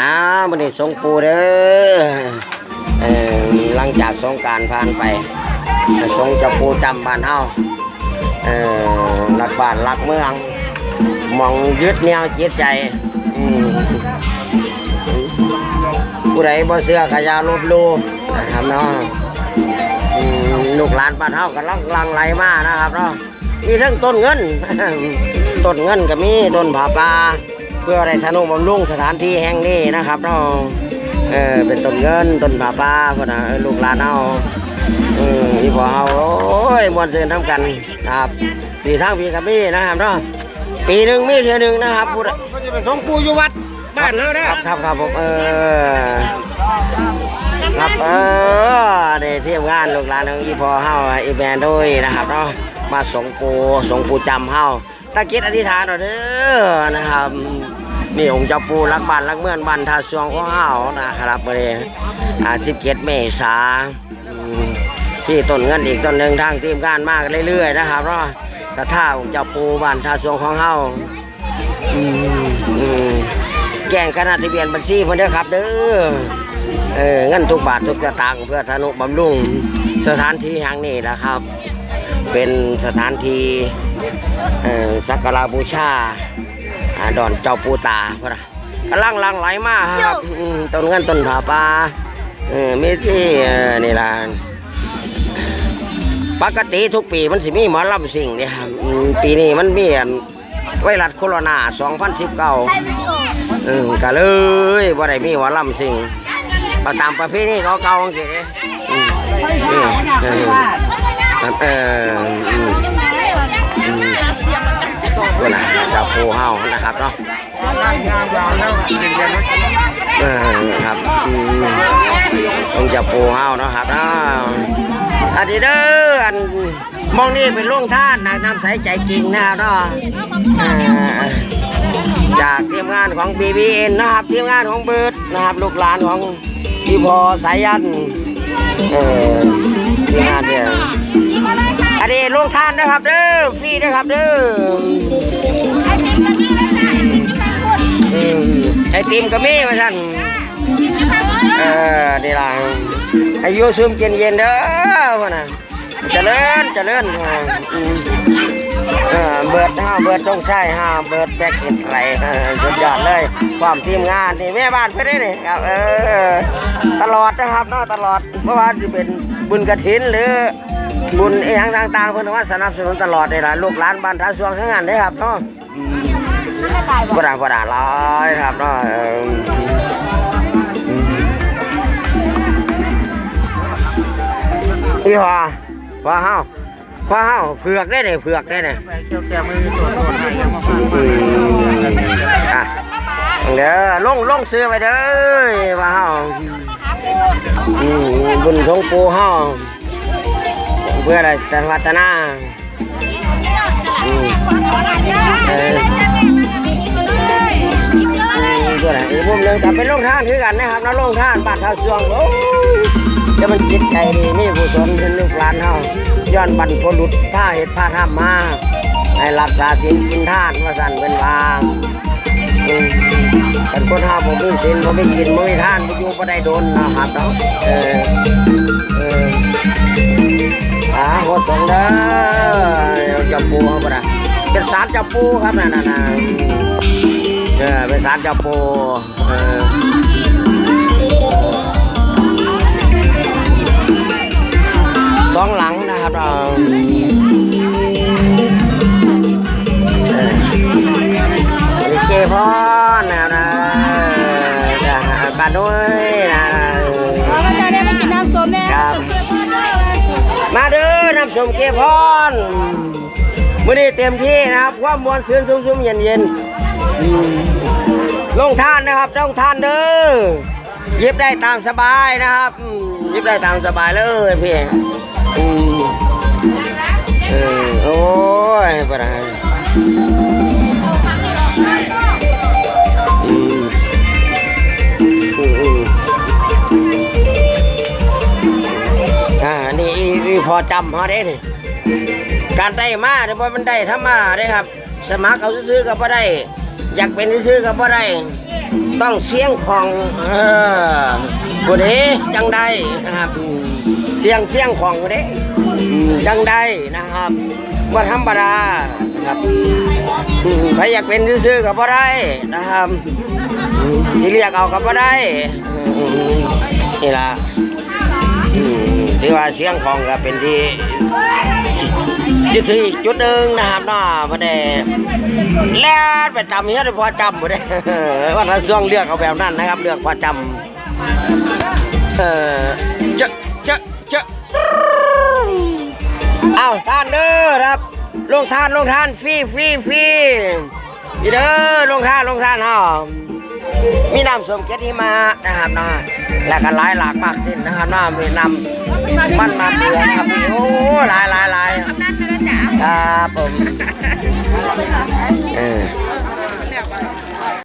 อ้าวมันนี่สงปูเด้อเอ่อหลังจากสงการผ่านไปสงจะปูจำบ้านเฮาเอ่อรักบ้านรักเมือง มองยึดแนวจิตใจอืมผู้ใดบ่เชื่อก็อย่าลบลูนะครับเนาะอืมลูกหลานบ้านเฮาก็ลังลังไหลมานะครับเนาะมีทั้งต้นเงินต้นเงินก็มีต้นผาป่า พื่อได้ทนุบำรุงสถานที่แห่งนี้นะครับเนาะเออเป็นต้นเงินต้นผาป่าพวกน่ะเออลูกหลานเฮาเอออีพอเฮาโอ้ยมวนเสืนทำกันนะครับปีทางปีกับมีนะครับเนาะปีหนึ่งมีเทื่อหนึ่งนะครับพูดเขาจะไปส่งปูอยู่วัดบ้านเราเด้อครับครับครับผมเออครับเออเดี๋ยวเทียมงานลูกหลานของอีพอเฮาอีแบนด้วยนะครับเนาะ มาส่งปูส่งปูจำเฮาตะกิดอธิษฐานเอาเด้อนะครับนี่องค์เจ้าปูรักบ้านรักเมืองบ้านท่าสวงของเฮานะครับวันนี้อ่าสิบเจ็ดเมษาที่ต้นเงินอีกต้นหนึ่งทางทีมงานมากเรื่อยๆนะครับเนาะสถาองค์เจ้าปูบ้านท่าสวงของเฮาอืมอืมแจ้งคณะทะเบียนบัญชีเพื่อนเด้อครับเด้อเออเงินทุกบาททุกสตางค์เพื่อทนุบำรุงสถานที่แห่งนี้นะครับ เป็นสถานที่เอ่อสักการะบูชาอ่าดอนเจ้าปูตาพระกำลังหลังไหลมาครับอืมต้นเงินต้นผาป่าเออมีที่เอ่อนี่ล่ะปกติทุกปีมันสิมีหมอลำสิ่งเนี่ยครับอืมปีนี้มันมีอันไวรัสโคโรนา2019เออก็เลยบ่ได้มีหมอลำสิ่งก็ตามประเพณีเก่าๆจังซี่เด้ อืมอืมเออเออือืมว่าน่ะเจ้าปูเฮานะครับเนาะยาวๆแล้วเรียนๆแล้วเออครับอืมต้องจ้าปูเฮาเนาะครับเนาอันนี้เด้ออันมองนี่เป็นโรงท่านนางน้ำใสใจจริงนะครับเนาะเออจากทีมงานของ BBN นะครับทีมงานของเบิร์ดนะครับลูกหลานของพี่พอสายยันเออทีมงานเนี่ย นนี้ลงทานนะครับเด้อฟรีนะครับเด้ออืมไอติมก็มีมาท่านเออนี่ล่ะอายุซึมเย็นเย็นเด้อพ่อน่ะเจริญเจริญอืมเออเบิดห้าเบิดต้องใช่ห้าเบิดแบกเอ็นไรสุดยอดเลย ความทีมงานนี่แม่บ้านเพื่อนนี่ครับเออตลอดนะครับเนาะตลอดเพราะว่าจะเป็นบุญกระถินหรือ บุญอหย่างต่างๆเพื่อนว่าสนับสนุนตลอดเลยล่ะลูกหลานบ้านท่าสวงทั้งนั้นเลยครับเนาะอืมกระดาษกระดาษร้อยครับเนาะเอออืมอีหว่าว่าเฮาว่าเฮาเผือกได้เนี่ยเผือกได้เนี่ยเกี่ยวแก่มือตรวจตรวจให้ยังมาฟังอืมอะเด้อลงลงซื้อไปเด้อว่าเฮาอืมบุญของปู่เฮาเพื่ออะไรจะพัฒนาอืมเอออืมเพื่ออะไรอีกมุมหนึงก็เป็นโรงทานคือกันนะครับนะโรงทานบ้านท่าเสืองโอ้ยจะมันจิตใจดีมีกุศลเป็นลูกหลานเฮาย้อนบรรพบุรุษผ้าเห็ดผ้าทำมาให้รักษาศีลกินทานว่าสั่นเป็นวางอืมเป็นคนห้าผมมีศีลผมไม่กินผมไม่ทานผมอยู่ก็ได้โดนนะครับเนาะเออ เอออ่าโคตรสงเด้อจับปูเขาปะนะเป็นสารจับปูครับนั่นน่ะนะเออเป็นสารจับปูเออสองหลังนะครับเรา ชมเกพรมื่อนี้เต็มที่นะครับความมวลซื้นซุ่มๆเย็นๆลงท่านนะครับต้องท่านเด้อยิบได้ตามสบายนะครับอืมหยิบได้ตามสบายเลยพี่อือโอ้ยปะนะอื พอจำเขาได้นี่การได้มาเนี่ยมันได้ทำมาได้ครับ สมัครเอาซื้อๆก็บ่ได้ อยากเป็นซื้อๆก็บ่ได้ ต้องเสียงของเออผู้นี้จังได้นะครับ เสียงเสียงของผู้นี้จังได้นะครับว่าธรรมดาครับใครอยากเป็นซื่อๆกับบ่ได้นะครับอืมสิเรียกเอากับบ่ได้นี่ล่ะ มที่ว่าเสียงของก็เป็นที่ยึดถืออีกจุดหนึ่งนะครับเนาะพอได้แล้วไปจำเฮียได้พอจำบ่ได้วันละช่วงเลือกเอาแบบนั้นนะครับ เลือกพอจำเออเจะเจะเจะเอาทานเด้อครับลงทานลงทานฟรีฟรีฟรีเด้อลงทานลงทานเฮา มีน้ำส้มเกติมานะครับนาะแล้วก็หลายหลากมากสิ้นนะครับนาะมีน้ำมันมาเดือดครับมีโอ้หลายหลายหลายครับผมเออ